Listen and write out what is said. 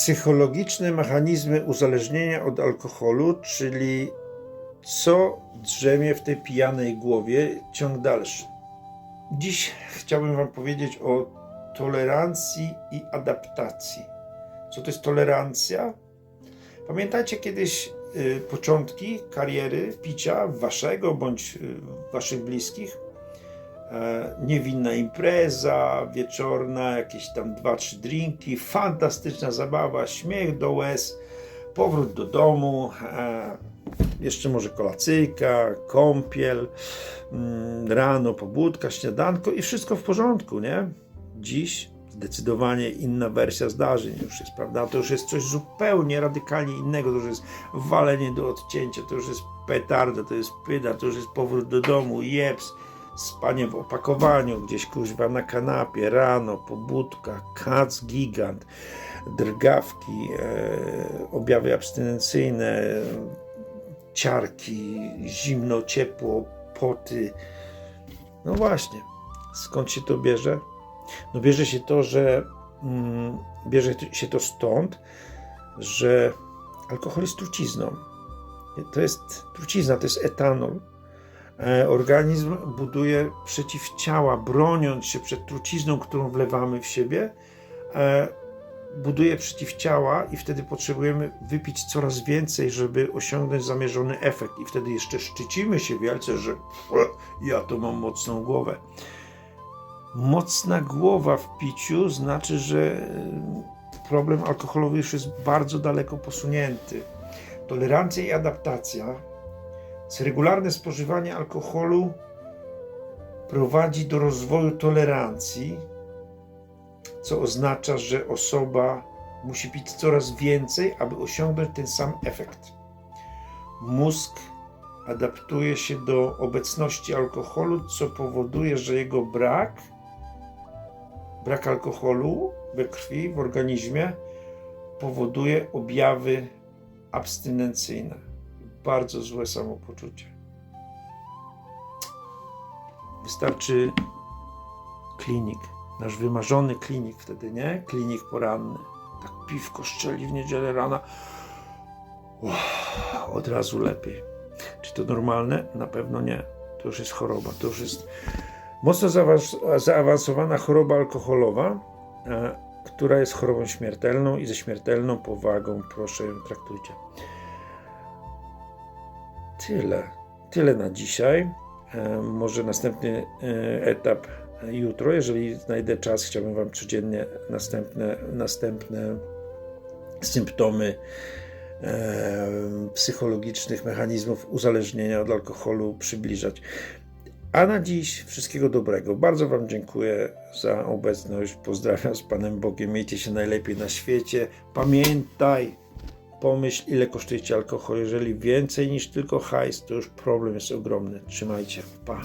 psychologiczne mechanizmy uzależnienia od alkoholu, czyli co drzemie w tej pijanej głowie, ciąg dalszy. Dziś chciałbym Wam powiedzieć o tolerancji i adaptacji. Co to jest tolerancja? Pamiętacie kiedyś y, początki kariery picia Waszego bądź y, Waszych bliskich? E, niewinna impreza wieczorna, jakieś tam dwa, trzy drinki, fantastyczna zabawa, śmiech do łez, powrót do domu, e, jeszcze może kolacyjka, kąpiel, mm, rano pobudka, śniadanko i wszystko w porządku, nie? Dziś zdecydowanie inna wersja zdarzeń już jest, prawda? To już jest coś zupełnie radykalnie innego, to już jest walenie do odcięcia, to już jest petarda, to jest pyda, to już jest powrót do domu, jeps, spanie w opakowaniu, gdzieś kuźwa na kanapie, rano, pobudka, kac gigant, drgawki, e, objawy abstynencyjne, ciarki, zimno, ciepło, poty. No właśnie, skąd się to bierze? No bierze się to, że mm, bierze się to stąd, że alkohol jest trucizną. To jest trucizna, to jest etanol. E, Organizm buduje przeciwciała, broniąc się przed trucizną, którą wlewamy w siebie. E, Buduje przeciwciała i wtedy potrzebujemy wypić coraz więcej, żeby osiągnąć zamierzony efekt. I wtedy jeszcze szczycimy się wielce, że ja to mam mocną głowę. Mocna głowa w piciu znaczy, że e, problem alkoholowy już jest bardzo daleko posunięty. Tolerancja i adaptacja regularne spożywanie alkoholu prowadzi do rozwoju tolerancji, co oznacza, że osoba musi pić coraz więcej, aby osiągnąć ten sam efekt. Mózg adaptuje się do obecności alkoholu, co powoduje, że jego brak, brak alkoholu we krwi, w organizmie, powoduje objawy abstynencyjne bardzo złe samopoczucie. Wystarczy klinik, nasz wymarzony klinik wtedy, nie? Klinik poranny. Tak piwko szczeli w niedzielę rana. Uff, od razu lepiej. Czy to normalne? Na pewno nie. To już jest choroba. To już jest mocno zaawans- zaawansowana choroba alkoholowa, e, która jest chorobą śmiertelną i ze śmiertelną powagą proszę ją traktujcie. Tyle. Tyle na dzisiaj. E, Może następny e, etap jutro. Jeżeli znajdę czas, chciałbym Wam codziennie następne, następne symptomy e, psychologicznych mechanizmów uzależnienia od alkoholu przybliżać. A na dziś wszystkiego dobrego. Bardzo Wam dziękuję za obecność. Pozdrawiam z Panem Bogiem. Miejcie się najlepiej na świecie. Pamiętaj, pomyśl, ile kosztuje Ci alkohol. Jeżeli więcej niż tylko hajs, to już problem jest ogromny. Trzymajcie. Pa.